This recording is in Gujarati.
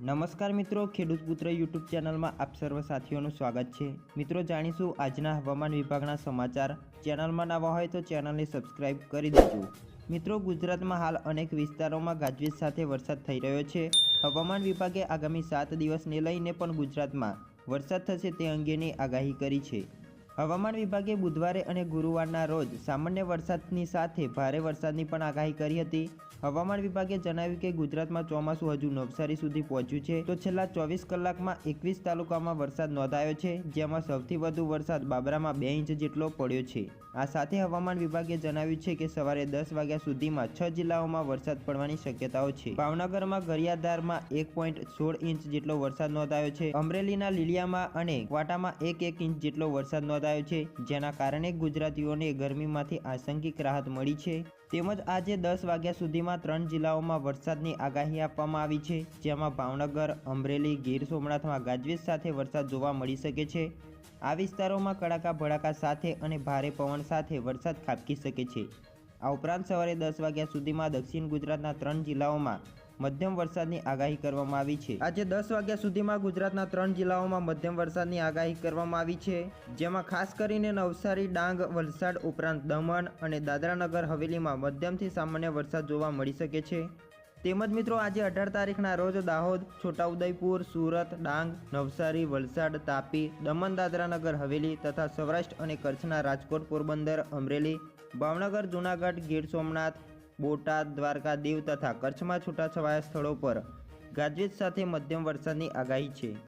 નમસ્કાર મિત્રો, ખેડૂત પુત્ર યુટ્યુબ ચેનલમાં આપ સર્વ સાથીઓનું સ્વાગત છે. મિત્રો, જાણીશું આજના હવામાન વિભાગના સમાચાર. ચેનલમાં નવા હોય તો ચેનલને સબસ્ક્રાઇબ કરી દેજો. મિત્રો, ગુજરાતમાં હાલ અનેક વિસ્તારોમાં ગાજવીજ સાથે વરસાદ થઈ રહ્યો છે. હવામાન વિભાગે આગામી સાત દિવસને લઈને પણ ગુજરાતમાં વરસાદ થશે તે અંગેની આગાહી કરી છે. હવામાન વિભાગે બુધવારે અને ગુરુવારના રોજ સામાન્ય વરસાદની સાથે ભારે વરસાદની પણ આગાહી કરી હતી. હવામાન વિભાગે જણાવ્યું કે ગુજરાતમાં ચોમાસું હજુ નવસારી સુધી પહોંચ્યું છે. તો છેલ્લા ચોવીસ કલાકમાં એકવીસ તાલુકામાં વરસાદ નોંધાયો છે, જેમાં સૌથી વધુ વરસાદ બાબરામાં બે ઇંચ જેટલો પડ્યો છે. આ સાથે હવામાન વિભાગે જણાવ્યું છે કે સવારે દસ વાગ્યા સુધીમાં છ જિલ્લાઓમાં વરસાદ પડવાની શક્યતાઓ છે. ભાવનગરમાં ગરિયાધારમાં એક પોઈન્ટ સોળ ઇંચ જેટલો વરસાદ નોંધાયો છે. અમરેલીના લીલિયામાં અને ક્વાટામાં એક એક ઇંચ જેટલો વરસાદ નોંધાયો છે, જેના કારણે ગુજરાતીઓને ગરમીમાંથી આશંકિક રાહત મળી છે. તેમજ આજે દસ વાગ્યા સુધીમાં ત્રણ જિલ્લાઓમાં વરસાદની આગાહી આપવામાં આવી છે, જેમાં ભાવનગર, અમરેલી, ગીર સોમનાથમાં ગાજવીજ સાથે વરસાદ જોવા મળી શકે છે. આ વિસ્તારોમાં કડાકા, ભડાકા સાથે અને ભારે પવન સાથે વરસાદ ખાબકી શકે છે. આ ઉપરાંત સવારે દસ વાગ્યા સુધીમાં દક્ષિણ ગુજરાતના ત્રણ જિલ્લાઓમાં મધ્યમ વરસાદની આગાહી કરવામાં આવી છે. આજે દસ વાગ્યા સુધીમાં ગુજરાતના ત્રણ જિલ્લાઓમાં મધ્યમ વરસાદની આગાહી કરવામાં આવી છે, જેમાં ખાસ કરીને નવસારી, ડાંગ, વલસાડ ઉપરાંત દમણ અને દાદરાનગર હવેલીમાં મધ્યમથી સામાન્ય વરસાદ જોવા મળી શકે છે. તેમજ મિત્રો, આજે અઢાર તારીખના રોજ દાહોદ, છોટાઉદેપુર, સુરત, ડાંગ, નવસારી, વલસાડ, તાપી, દમણ, દાદરાનગર, હવેલી તથા સૌરાષ્ટ્ર અને કચ્છના રાજકોટ પોરબંદર, અમરેલી, ભાવનગર, જૂનાગઢ, ગીર સોમનાથ બોટાદ દ્વારકા દીવ તથા કચ્છમાં છૂટાછવાયા સ્થળો પર ગાજવીજ સાથે મધ્યમ વરસાદની આગાહી છે.